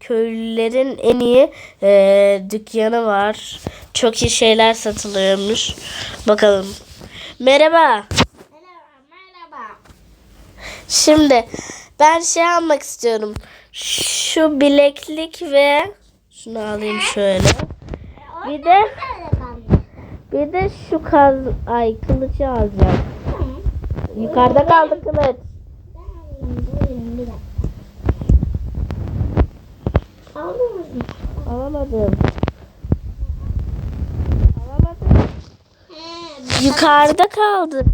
köylülerin en iyi e, dükkanı var. Çok iyi şeyler satılıyormuş. Bakalım. Merhaba. Merhaba, merhaba. Şimdi ben şey almak istiyorum. Şu bileklik ve şunu alayım şöyle. Bir de bir de şu kaz ay kılıcı alacağım. Yukarıda kaldı kılıç. Alamadım. Alamadım. Yukarıda kaldı.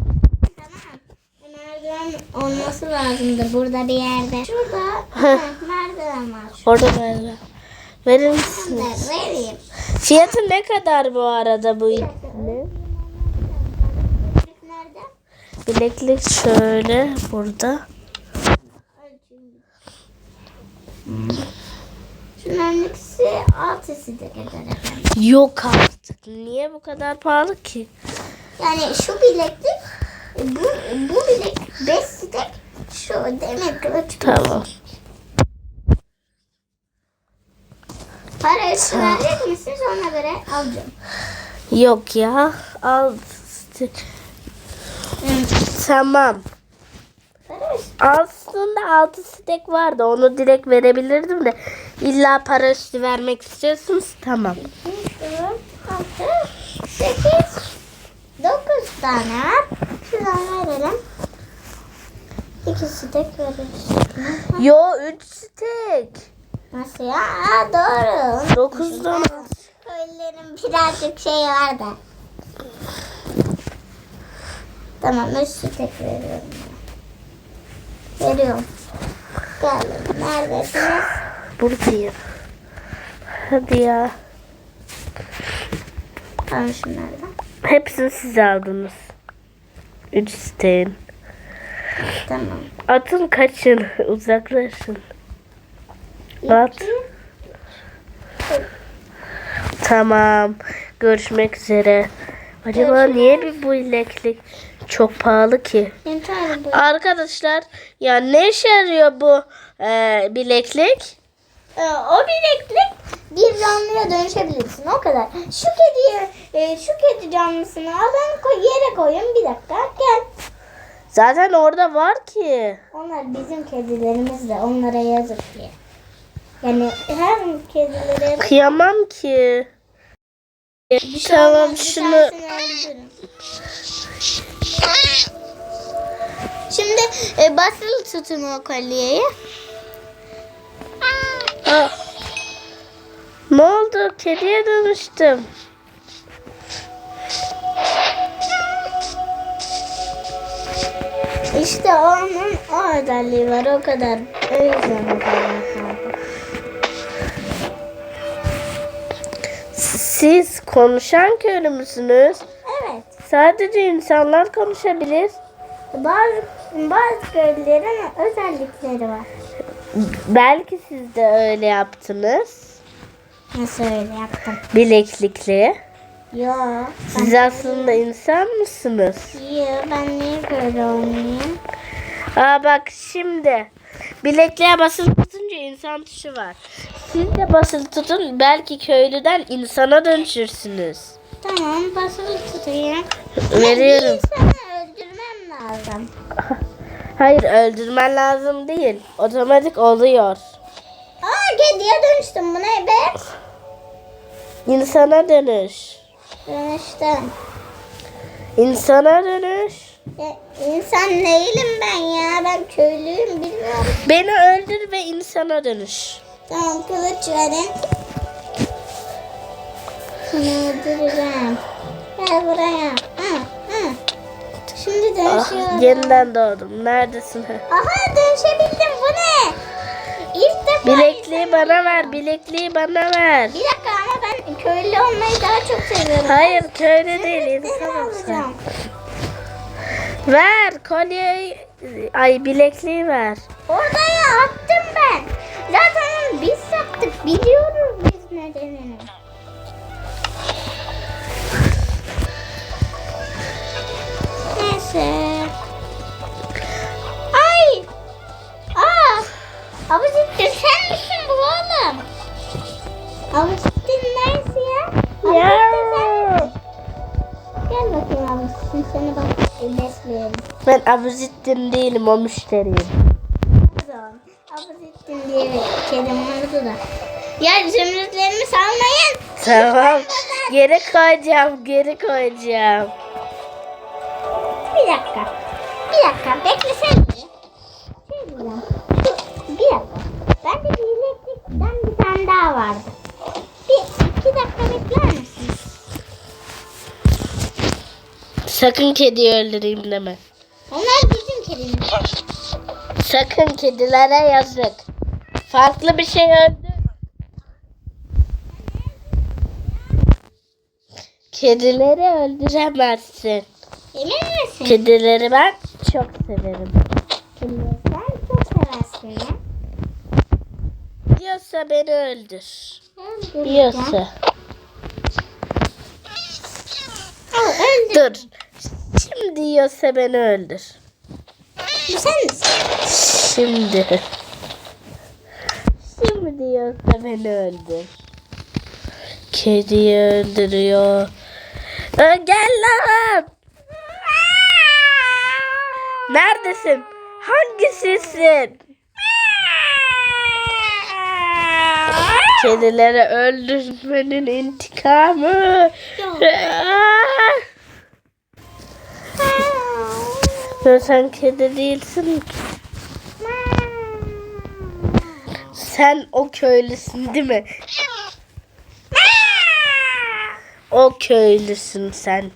Merdiven olması lazımdır burada bir yerde. Şurada ha, merdiven var. Orada böyle. Verir misiniz? Vereyim. Fiyatı ne kadar bu arada bu? Nerede? Bileklik şöyle burada. Şunların sesi de efendim. Yok artık. Niye bu kadar pahalı ki? Yani şu bileklik bu, bu bilek 5 stek şu demir kılıç. Tamam. Para üstü verecek misiniz ona göre alacağım. Yok ya. Al. Tamam. Aslında altı stek vardı. Onu direkt verebilirdim de. İlla para üstü vermek istiyorsunuz. Tamam. 6, 8, 9 tane. Şuradan verelim. İkisi de veririz. Yo 3 stek. Nasıl ya? Aa, doğru. 9 tane. Köylülerin birazcık şey var da. Tamam üstü tek veriyorum. Veriyorum. Gelin. Neredesiniz? Buradayım. Hadi ya. Al şunlardan. Hepsini siz aldınız. 3 steğin. Tamam. Atın kaçın. Uzaklaşın. At. Tamam. Görüşmek üzere. Acaba niye bir bu bileklik çok pahalı ki? Arkadaşlar ya ne işe yarıyor bu e, bileklik? Ee, o bileklik bir canlıya dönüşebilirsin o kadar. Şu kediye, e, şu kedi canlısını alın koy, yere koyun bir dakika gel. Zaten orada var ki. Onlar bizim kedilerimiz de onlara yazık diye. Yani hem kedilere Kıyamam ki. bir şey Tamam şunu. Şimdi e, basılı tutun o kolyeyi. Aa. Ne oldu? Kediye dönüştüm. İşte onun o özelliği var o kadar. O yüzden o kadar. Siz konuşan köylü müsünüz? Evet. Sadece insanlar konuşabilir. Bazı bazı köylülerin özellikleri var. Belki siz de öyle yaptınız. Nasıl öyle yaptım? Bileklikli. Yo. Siz aslında insan mısınız? Yo ben niye böyle olmayayım? Aa bak şimdi. Bilekliğe basılı tutunca insan tuşu var. Siz de basılı tutun. Belki köylüden insana dönüşürsünüz. Tamam basılı tutayım. Veriyorum. Bir insanı öldürmem lazım. Hayır öldürmen lazım değil. Otomatik oluyor. Aa kediye dönüştüm bu ne be? İnsana dönüş. Dönüştüm. İnsana dönüş. Ya, insan değilim ben ya. Ben köylüyüm bilmiyorum. Beni öldür ve insana dönüş. Tamam kılıç verin. Seni öldüreceğim. Gel buraya. Hı, hı. Şimdi Ah, dönüşüyorum. yeniden doğdum. Neredesin? Aha dönüşebildim. Bu ne? İlk defa Bilekliği bana ver. Bilekliği bana ver. Bir dakika ama ben köylü olmayı daha çok seviyorum. Hayır köylü değil insan olsun. alacağım. Ver kolyeyi. Ay bilekliği ver. Oraya attım ben. Zaten biz yaptık. Biliyoruz biz nedenini. Seni bak besleyelim. Ben abuzittin değilim o müşteriyim. Avuçtin diye bir kedim vardı da. Ya zümrütlerimi salmayın. Tamam. Geri koyacağım, geri koyacağım. Bir dakika. Bir dakika beklesene. Şey bir dakika. Bende bileklikten bir tane daha vardı. Bir iki dakika bekler misin? Sakın kediyi öldüreyim deme. Onlar bizim kedimiz. Sakın kedilere yazık. Farklı bir şey öldür. Kedileri öldüremezsin. Emin misin? Kedileri ben çok severim. Kedileri sen çok seversin ya. Yiyorsa beni öldür. Öldür. Yiyorsa. Al öldür. Dur. Şimdi yiyorsa beni öldür. Sen? Şimdi. Şimdi yiyorsa beni öldür. Kediyi öldürüyor. Ö, Gel lan. Neredesin? Hangisisin? Kedileri öldürmenin intikamı. Ya sen kedi değilsin ki. Sen o köylüsün değil mi? O köylüsün sen.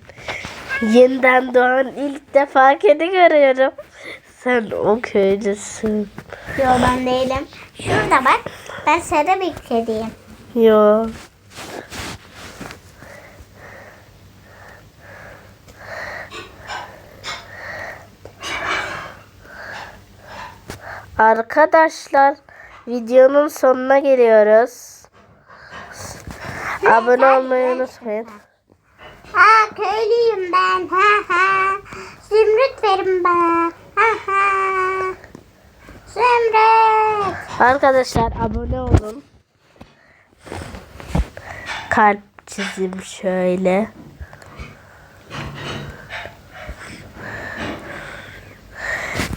Yeniden doğan ilk defa kedi görüyorum. Sen o köylüsün. Yo ben değilim. Şurada bak. Ben sarı bir kediyim. Yo. Arkadaşlar videonun sonuna geliyoruz. Abone olmayı unutmayın. Ha köylüyüm ben. Ha ha. Zümrüt verin bana. Ha ha. Zümrüt. Arkadaşlar abone olun. Kalp çizim şöyle.